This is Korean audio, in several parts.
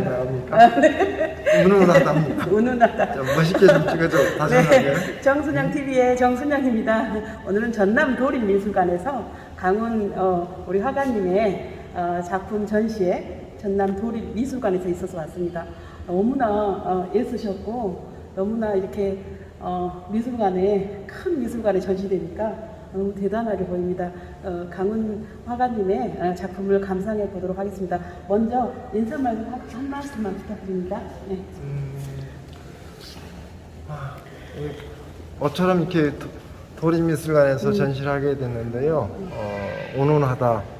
나옵니까? 운운하답니다. 운운하다. 좀 멋있게 좀 찍어줘. 다정하게. 네, 정순영 TV의 정순영입니다. 오늘은 전남 도립미술관에서 강훈 어, 우리 화가님의 어, 작품 전시회 전남 도립미술관에서 있어서 왔습니다. 너무나 어, 애쓰셨고 너무나 이렇게 어, 미술관에 큰 미술관에 전시되니까 너무 대단하게 보입니다. 어, 강훈 화가님의 어, 작품을 감상해 보도록 하겠습니다. 먼저 인사 말씀 한, 한 말씀만 부탁드립니다. 네. 음, 아, 이 어처럼 이렇게 도- 도립미술관에서 전시를 하게 됐는데요. 어, 운운하다.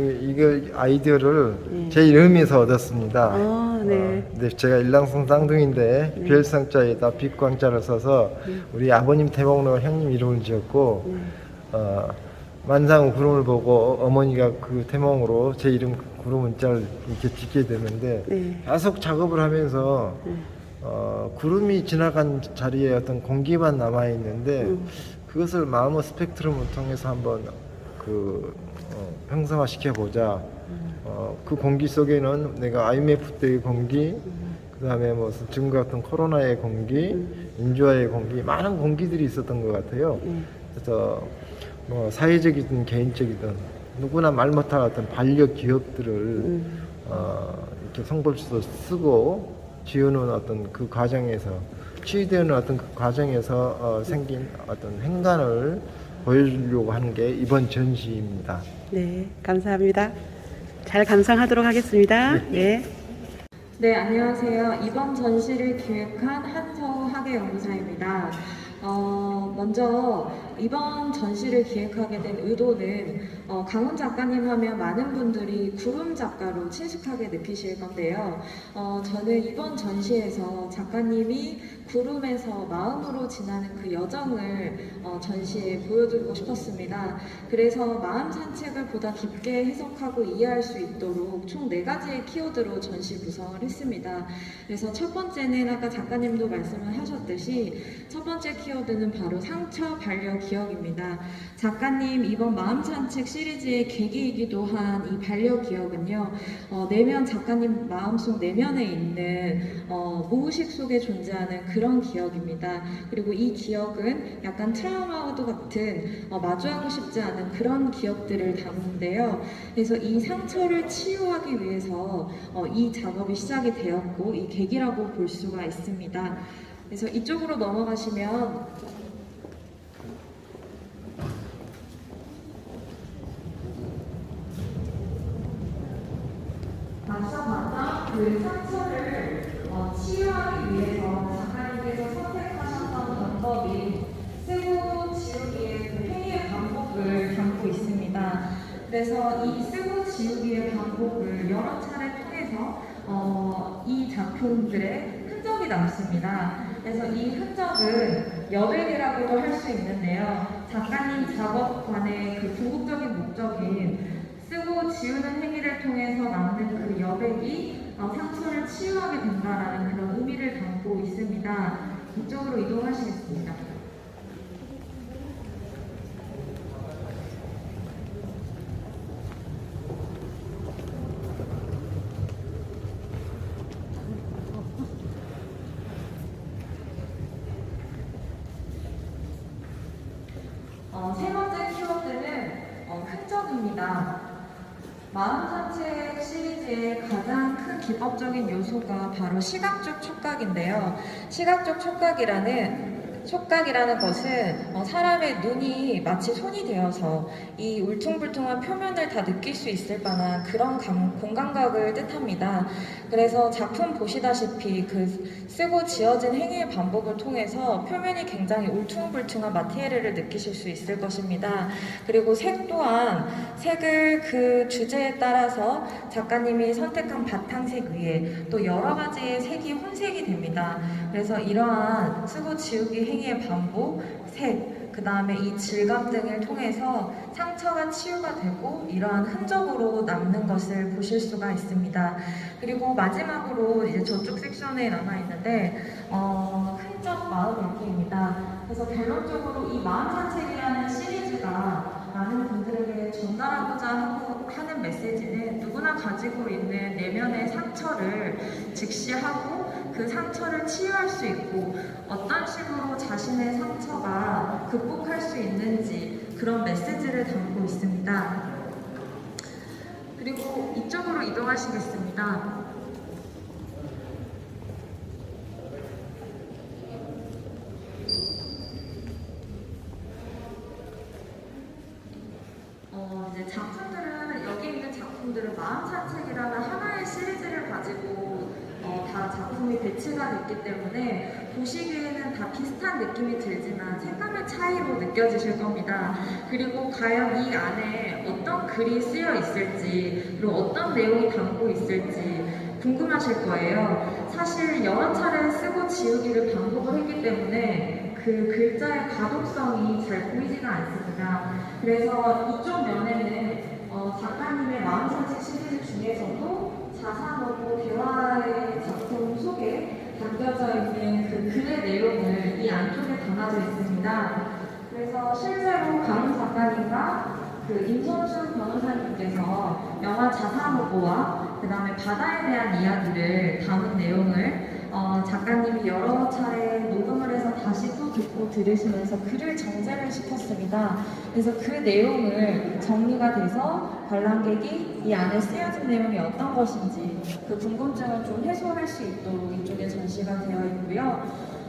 이거 아이디어를 네. 제 이름에서 얻었습니다. 아, 네. 어, 근데 제가 일랑성 쌍둥이인데 별성자에다 빛광자를 써서 우리 아버님 태봉로 형님 이름을 지었고 네. 어, 만상 구름을 보고 어머니가 그 태몽으로 제 이름 구름 문자를 이렇게 짓게 됐는데 네. 계속 작업을 하면서 네. 어, 구름이 지나간 자리에 어떤 공기만 남아 있는데 음. 그것을 마음의 스펙트럼을 통해서 한번 그 어, 형상화 시켜보자. 어, 그 공기 속에는 내가 IMF 때의 공기, 그 다음에 무슨 지금 같은 코로나의 공기, 인주와의 공기, 많은 공기들이 있었던 것 같아요. 네. 그래서 뭐 사회적이든 개인적이든 누구나 말 못할 어떤 반려 기업들을 어, 이렇게 성벌서도 쓰고 지우는 어떤 그 과정에서 치유되는 어떤 그 과정에서 어, 생긴 어떤 행간을 보여주려고 하는 게 이번 전시입니다. 네, 감사합니다. 잘 감상하도록 하겠습니다. 네. 네, 안녕하세요. 이번 전시를 기획한 한서우 학예연구사입니다. 어, 먼저 이번 전시를 기획하게 된 의도는 어, 강훈 작가님 하면 많은 분들이 구름 작가로 친숙하게 느끼실 건데요. 어, 저는 이번 전시에서 작가님이 구름에서 마음으로 지나는 그 여정을 어, 전시에 보여드리고 싶었습니다. 그래서 마음 산책을 보다 깊게 해석하고 이해할 수 있도록 총 네 가지의 키워드로 전시 구성을 했습니다. 그래서 첫 번째는 아까 작가님도 말씀을 하셨듯이 첫 번째 키워드는 바로 상처, 반려, 기 억입니다. 작가님 이번 마음 산책 시리즈의 계기이기도 한 이 반려 기억은요, 어, 내면 작가님 마음속 내면에 있는 어, 무의식 속에 존재하는 그런 기억입니다. 그리고 이 기억은 약간 트라우마와도 같은 어, 마주하고 싶지 않은 그런 기억들을 담는데요. 그래서 이 상처를 치유하기 위해서 어, 이 작업이 시작이 되었고 이 계기라고 볼 수가 있습니다. 그래서 이쪽으로 넘어가시면 봤던 그 상처를 어, 치유하기 위해서 작가님께서 선택하셨던 방법이 쓰고 지우기의 그 행위의 반복을 담고 있습니다. 그래서 이 쓰고 지우기의 반복을 여러 차례 통해서 어, 이 작품들의 흔적이 남습니다. 그래서 이 흔적은 여백이라고도 할 수 있는데요. 작가님 작업관의 그 궁극적인 목적인 쓰고 지우는 행위를 통해서 남는 그 여백이 어, 상처를 치유하게 된다라는 그런 의미를 담고 있습니다. 이쪽으로 이동하시겠습니다. 어, 세 번째 키워드는 어, 흔적입니다. 마음 산책 시리즈의 가장 큰 기법적인 요소가 바로 시각적 촉각인데요. 시각적 촉각이라는 촉각이라는 것은 어, 사람의 눈이 마치 손이 되어서 이 울퉁불퉁한 표면을 다 느낄 수 있을 만한 그런 감, 공감각을 뜻합니다. 그래서 작품 보시다시피 그 쓰고 지어진 행위의 반복을 통해서 표면이 굉장히 울퉁불퉁한 마테리얼을 느끼실 수 있을 것입니다. 그리고 색 또한 색을 그 주제에 따라서 작가님이 선택한 바탕색 위에 또 여러 가지의 색이 혼색이 됩니다. 그래서 이러한 쓰고 지우기 행위의 반복, 색, 그 다음에 이 질감 등을 통해서 상처가 치유가 되고 이러한 흔적으로 남는 것을 보실 수가 있습니다. 그리고 마지막으로 이제 저쪽 섹션에 남아 있는데 어, 흔적 마음 읽기입니다. 그래서 결론적으로 이 마음 산책이라는 시리즈가 많은 분들에게 전달하고자 하고 하는 메시지는 누구나 가지고 있는 내면의 상처를 즉시 하고 그 상처를 치유할 수 있고 어떤 식으로 자신의 상처가 극복할 수 있는지 그런 메시지를 담고 있습니다. 그리고 이쪽으로 이동하시겠습니다. 어, 이제 작품들은 여기 있는 작품들은 마음 산책이라는 하나의 시리즈를 가지고 어, 다 작품이 배치가 됐기 때문에 보시기에는 다 비슷한 느낌이 들지만 색감의 차이로 느껴지실 겁니다. 그리고 과연 이 안에 어떤 글이 쓰여 있을지 그리고 어떤 내용이 담고 있을지 궁금하실 거예요. 사실 여러 차례 쓰고 지우기를 반복을 했기 때문에 그 글자의 가독성이 잘 보이지가 않습니다. 그래서 이쪽 면에는 어, 작가님의 마음산책 시리즈 중에서도 자산하고 대화의 작품 속에 담겨져 있는 그 글의 내용을 이 안쪽에 담아져 있습니다. 그래서 실제로 강훈 작가님과 그 임선순 변호사님께서 영화 자산호보와 그 다음에 바다에 대한 이야기를 담은 내용을 어, 작가님이 여러 차례 녹음을 해서 다시 또 듣고 들으시면서 글을 정제를 시켰습니다. 그래서 그 내용을 정리가 돼서 관람객이 이 안에 쓰여진 내용이 어떤 것인지 그 궁금증을 좀 해소할 수 있도록 이쪽에 전시가 되어 있고요.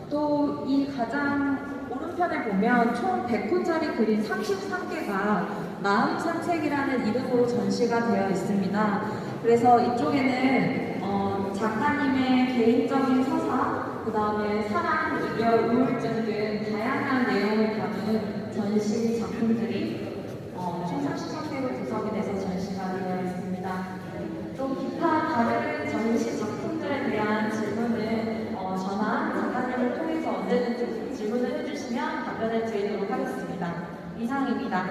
또 이 가장 오른편에 보면 총 100호짜리 그림 33개가 마음 산책이라는 이름으로 전시가 되어 있습니다. 그래서 이쪽에는 어, 작가님의 개인적인 서사, 그 다음에 사랑, 이별, 우울증 등 다양한 내용을 담은 전시 작품들이 어, 총 33개로 구성이 돼서 전시가 되어 있습니다. 또 기타 다른 전시 작품들에 대한 질문은 어, 저나 작가님을 통해서 언제든지 질문을 해주시면 답변을 드리도록 하겠습니다. 이상입니다.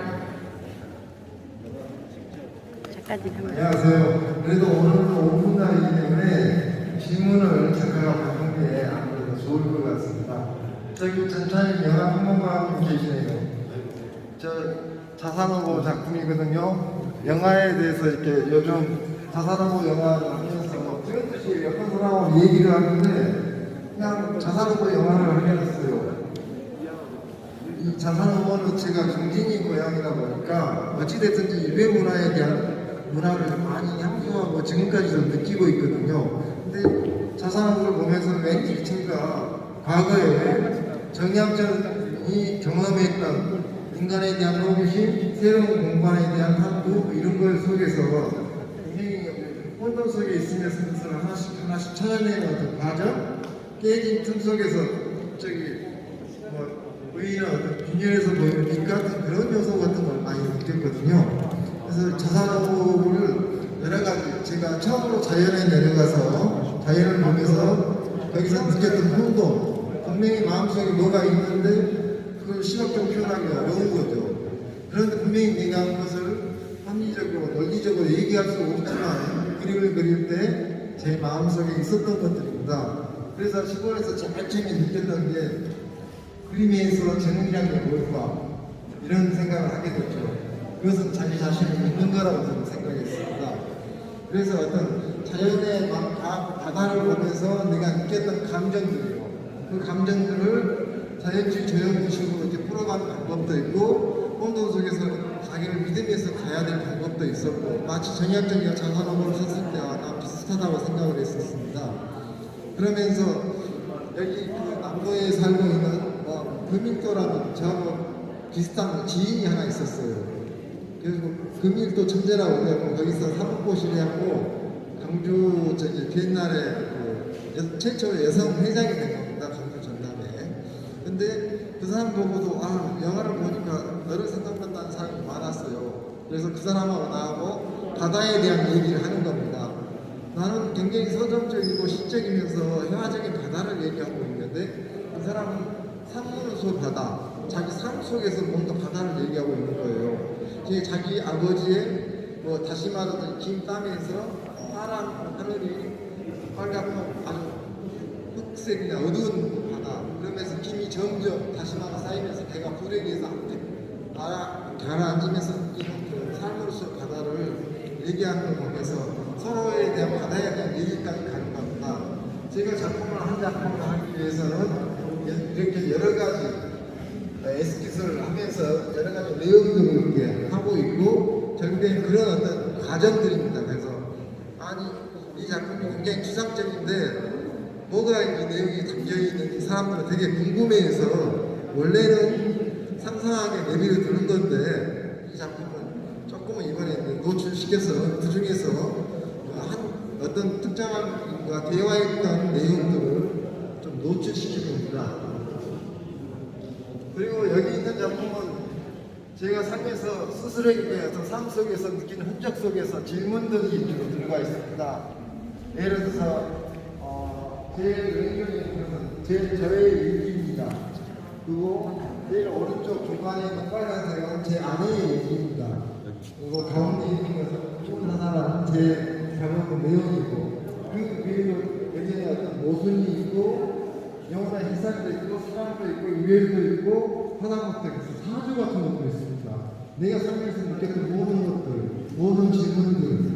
안녕하세요. 그래도 오늘은 오픈 날이기 때문에 질문을 작가가 받는 게 아무래도 좋을 것 같습니다. 저기 전차님 영화 한 번만 하고 계시네요. 저 자산호보 작품이거든요. 영화에 대해서 이렇게 요즘 자산호보 영화를 하면서 지금듯이 여러 사람하고 얘기를 하는데 그냥 자산호보 영화를 하게 됐어요. 이 자산호보는 제가 경진이 고향이다 보니까 어찌됐든지 일베 문화에 대한 문화를 많이 향수하고 지금까지도 느끼고 있거든요. 근데 자산호보를 보면서 왠지 제가 과거에 정약전이 경험했던 인간에 대한 호기심, 새로운 공간에 대한 탐구 이런 걸 속에서 혼돈 속에 있으면서 하나씩 하나씩 찾아내는 어떤 과정, 깨진 틈 속에서 저기 뭐 의인은 어떤 균열에서 보이는 빛 같은 그런 요소 같은 걸 많이 느꼈거든요. 그래서 자산호흡을 여러 가지 제가 처음으로 자연에 내려가서 자연을 보면서 거기서 느꼈던 혼돈 분명히 마음속에 뭐가 있는데 그걸 시각적으로 표현하기 어려운 거죠. 그런데 분명히 내가 한 것을 합리적으로 논리적으로 얘기할 수 없지만 그림을 그릴 때 제 마음속에 있었던 것들입니다. 그래서 시골에서 제일 처음에 느꼈던 게 그림에서 정의란 게 뭘까 이런 생각을 하게 됐죠. 그것은 자기 자신을 믿는 거라고 저는 생각했습니다. 그래서 어떤 자연의 바다를 보면서 내가 느꼈던 감정들이요. 그 감정들을 자연주의 조형식으로 이렇게 풀어가는 방법도 있고 혼돈 속에서 자기를 믿으면서 가야 될 방법도 있었고 마치 정약적인 자산호흡을 썼을 때와 나 비슷하다고 생각을 했었습니다. 그러면서 여기 그 남도에 살고 있는 뭐 금일도라는 저하고 비슷한 지인이 하나 있었어요. 그래서 금일도 천재라고 해고 거기서 사법고시를 하고 강주 저기 옛날에 그 여- 최초 여성 회장이 된 겁니다. 강주 전남에. 근데 그 사람 보고도 아 영화를 보니까 너를 생각한다는 사람이 많았어요. 그래서 그 사람하고 나하고 바다에 대한 얘기를 하는 겁니다. 나는 굉장히 서정적이고 시적이면서 회화적인 바다를 얘기하고 있는데 그 사람은 산문소 바다, 자기 삶 속에서 뭔가 바다를 얘기하고 있는 거예요. 이게 자기 아버지의 뭐 다시 말하면 긴 땀에서 파란 하늘이 빨갛고 아주 흑색이나 어두운 바다 그러면서 김이 점점 다시 말하 쌓이면서 배가 가라앉으면서 느끼는 그 삶으로서 바다를 얘기하는 걸 보면서 서로에 대한 바다에 대한 얘기까지 가는 겁니다. 제가 작품을 한 작품을 하기 위해서는 이렇게 여러 가지 에스키스를 하면서 여러 가지 내용들을 이렇게 하고 있고 결국에는 그런 어떤 과정들입니다. 그래서 아니 이 작품이 굉장히 추상적인데 뭐가 이 내용이 담겨 있는지 사람들은 되게 궁금해해서 원래는 상상하게 내비를 두는 건데 이 작품은 조금은 이번에 노출시켜서 그 중에서 한 어떤 특정한 분과 대화했던 내용들을 좀 노출시켜봅니다. 그리고 여기 있는 작품은 제가 삶에서 스스로에게 어떤 삶 속에서 느끼는 흔적 속에서 질문들이 들어가 있습니다. 예를 들어서 어, 제 왼쪽에 보면 제 저의 일기입니다. 그리고 제일 오른쪽 중간에 있는 빨간색은 제 아내의 얘기입니다. 그리고 가운데 있는 것은 좋은 하나라는 제 작업의 내용이고 그리고 그리고 여기에 어떤 모순이 있고 영원한 희살도 있고 사랑도 있고 유해도 있고 하나부터 해서 사주 같은 것도 있습니다. 내가 살면서 느꼈던 모든 것들, 모든 질문들,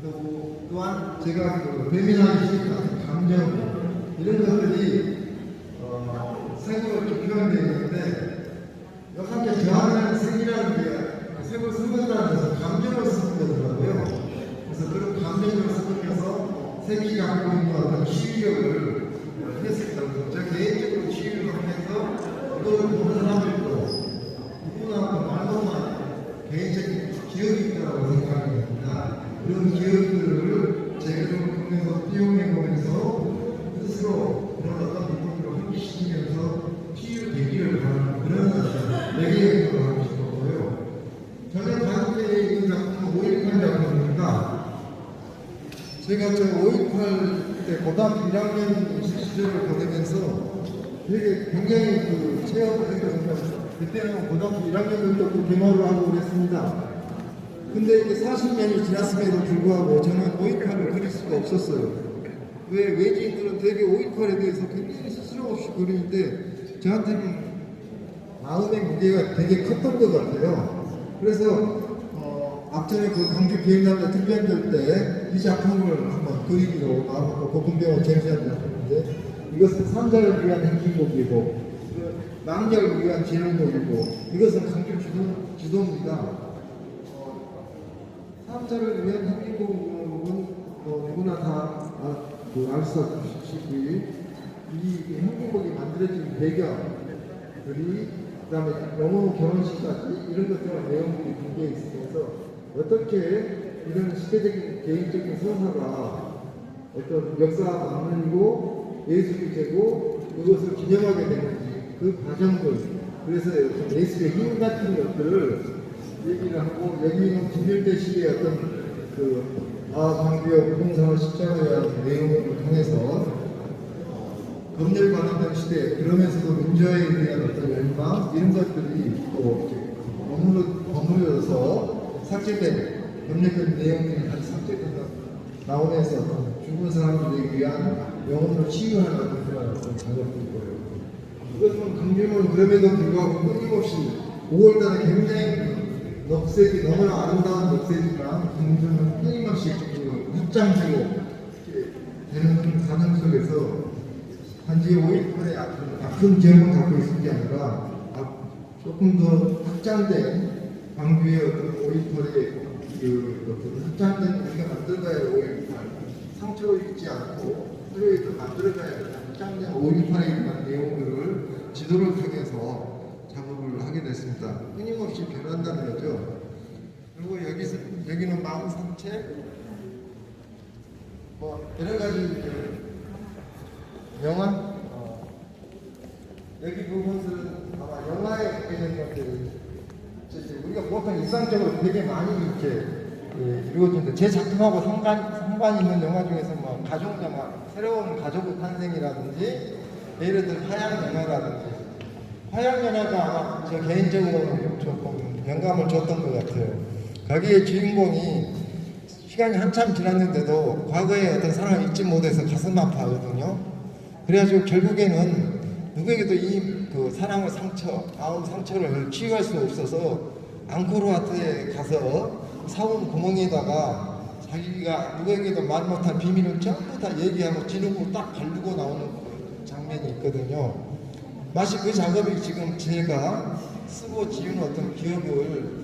그리고 또한 제가 그 배민하기 싫다 감정 이런 것들이 어, 색으로 좀 표현되어 있는데 역하게 저항하는 색이라는 게 색을 쓰는다는 것은 감정을 쓰는 거더라고요. 그래서 그런 감정을 쓰면서 색이 갖고 있는 어떤 치유력을 했습니다. 그래서 저 개인적으로 치유를 하면서 이걸 보는 사람들도 누구나 말로만 개인적인 기억이 있다고 생각이 듭니다. 그런 기억들을 제대로 통해서 이용해 보면서 스스로 그런 어떤 부분으로 환기시키면서 치유 되기를 바라는 그런 내기를 하고 싶었고요. 저는 가족에 있는 작품은 5.18 작품입니다. 제가 저 5.18 때 고등학교 1학년 시절을 보내면서 되게 굉장히 그 체험을 했거든요. 그때는 고등학교 1학년 때도 개모를 하고 그랬습니다. 근데 이게 40년이 지났음에도 불구하고 저는 5.18을 그릴 수가 없었어요. 왜 외지인들은 되게 5.18에 대해서 굉장히 스스럼 없이 그리는데 저한테는 마음의 무게가 되게 컸던 것 같아요. 그래서 어, 앞전에 그 광주 비행단의 특별전 때이 작품을 한번 그리기로 마음먹고 고금병원 제시한 작품인데 이것은 산자를 위한 행진곡이고 그 망자를 위한 진흥곡이고 이것은 광주 주도, 주도입니다. 어, 산자를 위한 행진곡은 뭐 누구나 다 아, 그 알수있다시피 이 행진곡이 만들어진 배경들이 그다음에 영어 결혼식까지 이런 것들의 내용들이 담겨 있으면서 어떻게 이런 시대적인 개인적인 서사가 어떤 역사 만물이고 예술이 되고 그것을 기념하게 되는지 그 과정들 그래서 예술의 힘 같은 것들을 얘기를 하고 여기는 김일대 시대의 어떤 그 아, 광주의 부동산을 십자가에 대한 내용을 통해서 검열 관한된 시대 그러면서도 민주화에 대한 어떤 열망 이런 것들이 또 버무려, 버무려서 삭제된 협력된 내용들이 다시 삭제돼서 나오면서 죽은 사람들에 위한 영혼을 치유하는 그런 거예요. 이것은 금리은 그럼에도 불구하고 끊임없이 5월달에 굉장히 녹색이 너무나 아름다운 녹색이지만 금리은 끊임없이 그 육장지로 되는 사정 속에서 단지 5일간의 아픈 기억을 갖고 있을 게 아니라 아, 조금 더 확장된 광주의 어떤 5일털의 그 어떤 확장된 우리가 만들어가야 5일털 상처로 입지 않고 하루에 더 만들어가야 된다. 3년 568에 관한 내용들을 지도를 통해서 작업을 하게 됐습니다. 끊임없이 변한다는 거죠. 그리고 여기서, 여기는 마음 상태, 뭐, 여러 가지 영화? 어. 여기 부분들은 아마 영화에 관련된 것들이 우리가 보통 일상적으로 되게 많이 이렇게 예, 이루어지는데 제 작품하고 상관 상관 있는 영화 중에서 뭐 가족 영화 새로운 가족의 탄생이라든지 예를 들어 화양 영화라든지 화양 영화가 아마 저 개인적으로 조금 영감을 줬던 것 같아요. 거기에 주인공이 시간이 한참 지났는데도 과거의 어떤 사랑을 잊지 못해서 가슴 아파하거든요. 그래가지고 결국에는 누구에게도 이 그 사랑의 상처, 마음 상처를 치유할 수 없어서 앙코르와트에 가서 사온 구멍에다가 자기가 누구에게도 말 못한 비밀을 전부 다 얘기하고 진흙으로 딱 바르고 나오는 그 장면이 있거든요. 마치 그 작업이 지금 제가 쓰고 지은 어떤 기억을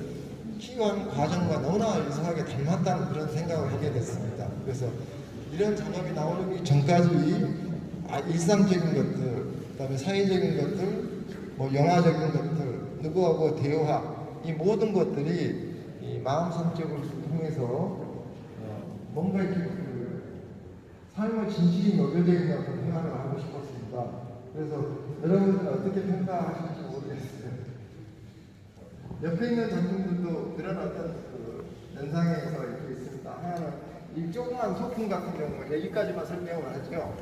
키워하는 과정과 너무나 유사하게 닮았다는 그런 생각을 하게 됐습니다. 그래서 이런 작업이 나오기 전까지 아, 일상적인 것들, 그다음에 사회적인 것들, 뭐 영화적인 것들, 누구하고 대화, 이 모든 것들이 이 마음 성격을 통해서 어, 뭔가 이렇게 그 삶의 진실이 녹여져 있는 어떤 생각을 하고 싶었습니다. 그래서 여러분들 어떻게 평가하실지 모르겠어요. 옆에 있는 작품들도 그런 어떤 그 연상에서 이렇게 있습니다. 하나는 이 조그만 소품 같은 경우는 여기까지만 설명을 하죠.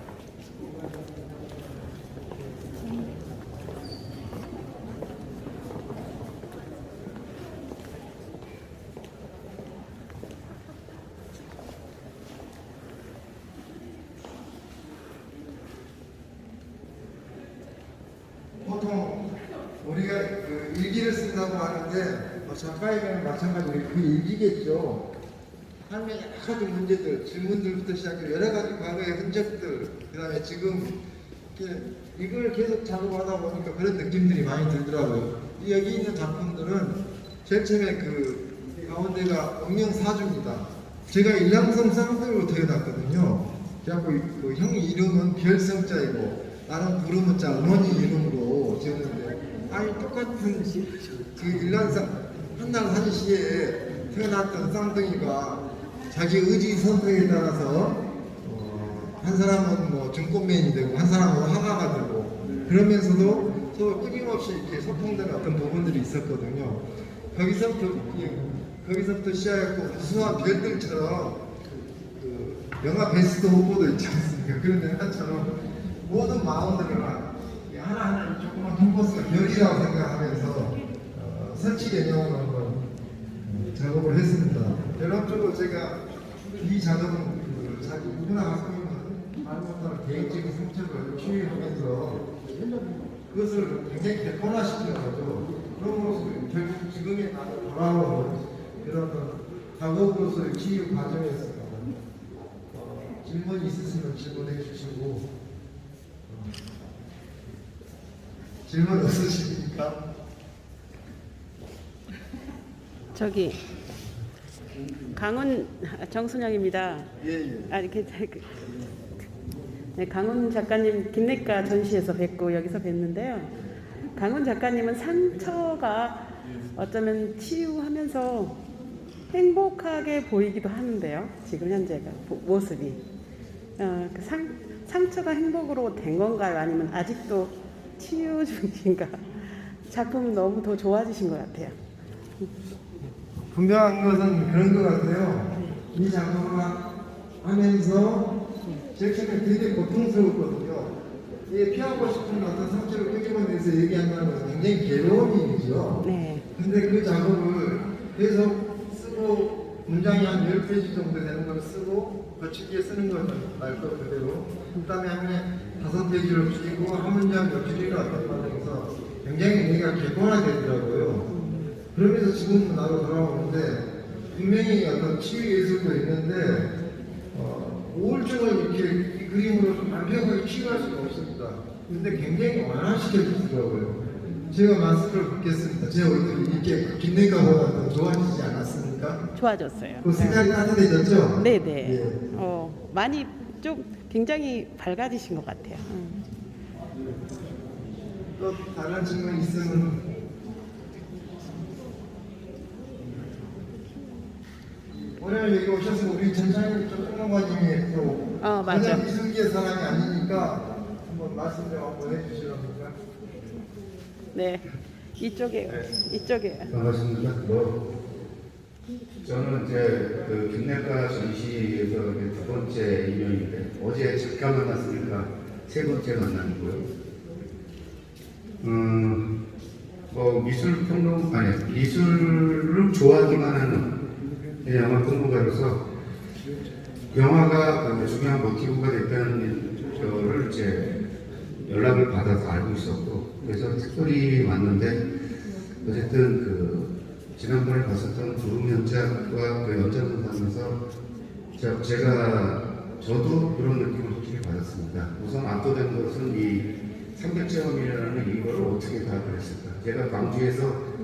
보통 우리가 그 일기를 쓴다고 하는데 뭐 작 가에게는 마찬가지로 그 일기겠죠. 삶의 여러 가지 문제들, 질문들부터 시작해 여러 가지 과거의 흔적들, 그 다음에 지금 이렇게 이걸 계속 작업하다 보니까 그런 느낌들이 많이 들더라고요. 이 여기 있는 작품들은 제일 처음에 그 가운데가 운명사주입니다. 제가 일랑성 쌍둥이로 태어났거든요. 그래갖고 그 형 이름은 별성자이고 나는 부르문자 어머니 이름으로 지었는데 아니 똑같은 그 일란성 한날 한시에 태어났던 쌍둥이가 자기 의지 선택에 따라서 어, 한 사람은 뭐 증권맨이 되고 한 사람은 화가가 되고 그러면서도 서로 끊임없이 이렇게 소통되는 어떤 부분들이 있었거든요. 거기서부터 이- 거기서부터 시작했고 수한 별들처럼 그 영화 베스트 후보도 있지 않습니까? 그런 영화처럼 모든 마음들을 이 하나하나 조그만 콤보스가 별이라고 생각하면서 어, 설치 개념으로 작업을 했습니다. 여러분들도 제가 이 작업은 그 자기 누구나 갖고 있는 말 못하는 개인적인 성격을 치유하면서 그것을 굉장히 객관화시키는 거죠. 그럼으로써 결국 나를 돌아오는 이런 작업으로서의 치유 과정에서 어, 질문 있으시면 질문해 주시고 어, 질문 없으십니까? 저기 강훈 정순영입니다. 예 예. 아 이렇게 그- 네, 강훈 작가님 김내과 전시에서 뵙고 여기서 뵀는데요. 강훈 작가님은 상처가 어쩌면 치유하면서 행복하게 보이기도 하는데요. 지금 현재가 보- 모습이 어, 그 상, 상처가 행복으로 된 건가요? 아니면 아직도 치유 중인가? 작품 너무 더 좋아지신 것 같아요. 분명한 것은 그런 것 같아요. 이 작업을 하면서 제 처음에 되게 고통스러웠거든요. 이게 피하고 싶은 어떤 상처를 끄집어내서 얘기한다는 것은 굉장히 괴로운 일이죠. 네. 근데 그 작업을 계속 쓰고 문장이 한 10페이지 정도 되는 걸 쓰고 거치기에 쓰는 걸말것 그대로 그 다음에 한 다섯 페이지를 줄이고 한 문장 몇 줄이를 어떤 과정에서 굉장히 얘기가 객관화되더라고요. 그러면서 지금 나로 돌아오는데 분명히 어떤 치유 예술도 있는데 어, 우울증을 이렇게 이 그림으로 좀 완벽하게 치유할 수가 없습니다. 근데 굉장히 완화시켜 주더라고요. 제가 마스크를 벗겠습니다. 제 얼굴이 이렇게 빛내가보다 더 좋아지지 않았습니까? 좋아졌어요. 그 색깔이 따뜻해졌죠? 네네. 예. 어, 많이 좀 굉장히 밝아지신 것 같아요. 음. 또 다른 질문 있으면 오늘 여기 오셔서 우리 전장님 전문가님이 또 어, 맞아. 전혀 미술계의 사람이 아니니까 한번 말씀 좀 한번 해주시랍니까? 네. 이쪽에 이쪽에 반갑습니다. 뭐, 저는 이제 그 김내과 전시에서 이제 두 번째 인연인데 어제 잠깐 만났으니까 세 번째 만남이고요. 음, 뭐 미술 평론 아니 미술을 좋아하기만 하는 영화 평론가로서 영화가 그 중요한 모티브가 됐다는 거를 이제 연락을 받아서 알고 있었고 그래서 특별히 왔는데 어쨌든 그 지난번에 봤었던 구름 연작과 그 연작을 하면서 자, 제가 저도 그런 느낌을 확실히 받았습니다. 우선 압도된 것은 이 삼백체험이라는 이걸 어떻게 다 그랬을까? 제가 광주에서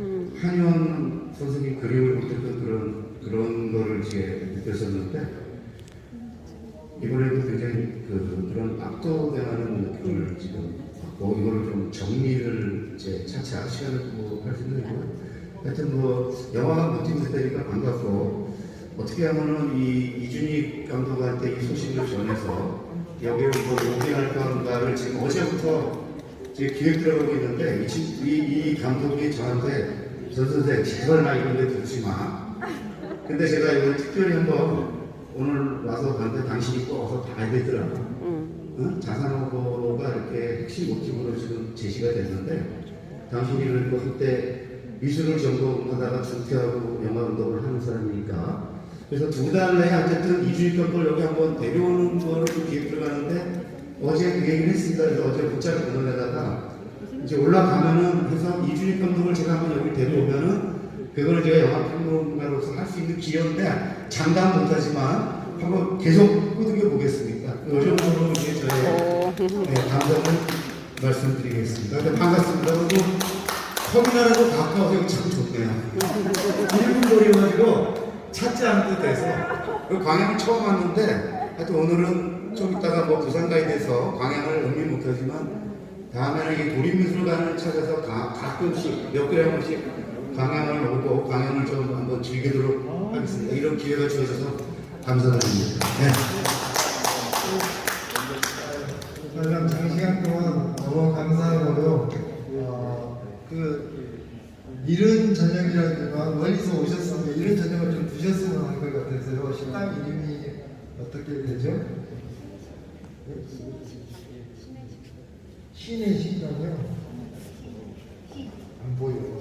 한의원 선생님 그림을 볼 때도 그런 그런 거를 이제 느꼈었는데 이번에도 굉장히 그 그런 압도되는 느낌을 지금 받고 이거를 좀 정리를 이제 차차 시간을 뭐할수 있는데요. 하여튼 뭐 영화가 모티브되니까 반갑고 어떻게 하면은 이 이준익 감독한테 이 소식을 전해서 여기에 뭐 용기할 건가를 지금 어제부터 지금 기획 들어가고 있는데 이, 친- 이, 이 감독이 저한테 전 선생 제발 나 이런 데 듣지 마. 근데 제가 이걸 특별히 한번 오늘 와서 봤는데 당신이 꼭 와서 봐야 되더라고. 응? 자산호가 이렇게 핵심 모티브로 지금 제시가 됐는데 당신이 그리고 한때 미술을 전공하다가 중퇴하고 영화 운동을 하는 사람이니까 그래서 두달 내에 어쨌든 이주일 감독을 여기 한번 데려오는 거를 좀 기획 들어가는데 어제 그 얘기를 했습니다. 그래서 어제 문자를 보내다가 이제 올라가면은 해서 이주일 감독을 제가 한번 여기 데려오면은 그거를 제가 영화 평론가로서 할 수 있는 기회인데 장담 못하지만 한번 계속 꾸준히 보겠습니다. 이 정도로 이제 저의 네, 감정을 말씀드리겠습니다. 근데 반갑습니다. 그리고 터미널하고 가까워서 참 좋네요. 1분 거리여가지고 찾지 않아도 돼서 그 광양을 처음 왔는데 하여튼 오늘은 좀 이따가 뭐 부산 가야 돼서 광양을 의미 못하지만 다음에는 이 도립미술관을 찾아서 가, 가끔씩 몇 번씩 광양을 오고 광양을 좀 한번 즐기도록 하겠습니다. 이런 기회가 주어져서 감사드립니다. 네. 설령 장시간 동안 너무 감사하고요. 어, 그 이른 저녁이라지만 멀리서 오셨으면 이른 저녁을 좀 드셨으면 하는 것 같아서요. 식당 이름이 어떻게 되죠? 신의 식당이요? 안 보여요.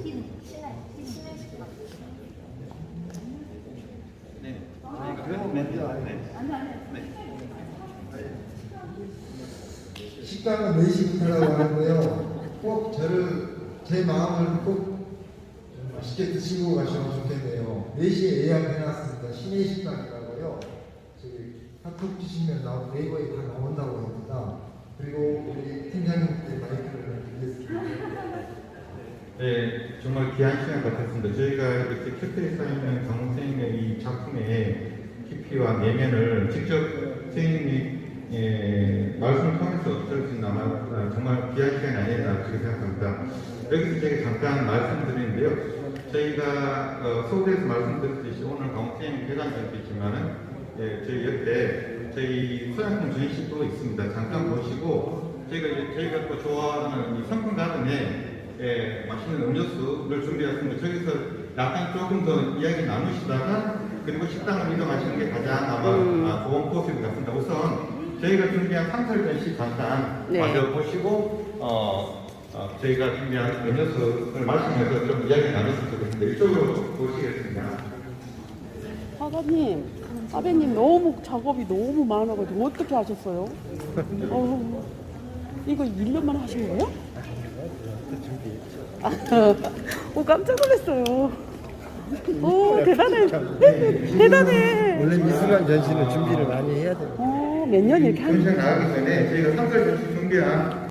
식당은 4시부터라고 하는데요. 꼭 저를, 제 마음을 꼭 맛있게 드시고 가시면 좋겠네요. 4시에 예약해놨습니다. 신의 식당이라고요. 저기 카톡 주시면 나 네이버에 다 나온다고 합니다. 그리고 우리 팀장님께 마이크를 드리겠습니다. 네, 정말 귀한 시간 같았습니다. 저희가 이렇게 큐트에 쌓이는 강원 선생님의 이 작품의 깊이와 내면을 직접 선생님이 예, 말씀을 통해서 들을 수 있나 아, 정말 귀한 시간이 아니었나 그렇게 생각합니다. 여기서 제가 잠깐 말씀드리는데요. 저희가 어, 서울에서 말씀드렸듯이 오늘 회관장도 있지만은 예, 저희 옆에 저희 소양품 전시도 있습니다. 잠깐 보시고 저희가 이제 저희가 또 좋아하는 이 상품 가든에 예, 맛있는 음료수를 준비했습니다. 저기서 약간 조금 더 이야기 나누시다가 그리고 식당을 이동하시는 게 가장 아마 아, 좋은 코스인 것 같습니다. 우선 저희가 준비한 상설 전시 잠깐 네. 마저 보시고 어, 어, 저희가 준비한 음료수를 마시면서 좀 이야기 나눴으면 좋겠습니다. 이쪽으로 보시겠습니다. 화가님, 아버님 너무 작업이 너무 많아가지고 어떻게 하셨어요? 어, 이거 1년만 하신 거예요? 아, 오 깜짝 놀랐어요. 오 대단해, 대단해. 원래 미술관 전시는 준비를 많이 해야 돼요. 어, 몇년 이렇게 하는 전시가 나가기 전에 저희가 상설 전시 준비한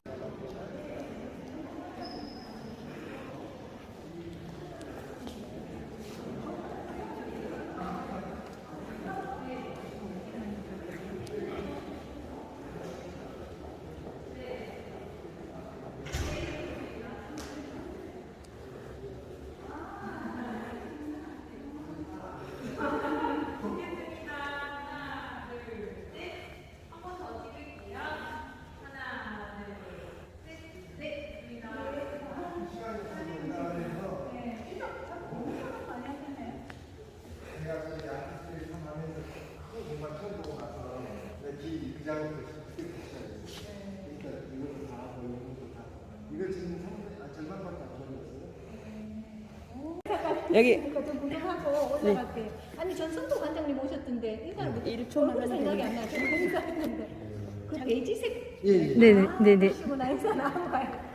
제가 그 아티스트를 참 하면서 크고 정말 처음 보고 나서 내뒤 의자부터 크게 시작했어요. 그러니까 이거를 다 하고 이런 것도 다 하고. 이거 지금 상- 아, 절반밖에 안 걸렸어요. 여기 그러니까 좀 궁금하고 올라갈 때 아니 전 성도 관장님 오셨던데 이거는 뭐 일초만 얼굴 생각이. 안 나요. 저 생각했는데 그 베이지색 예, 예. 네네 네네 시고 나서 나온 거야.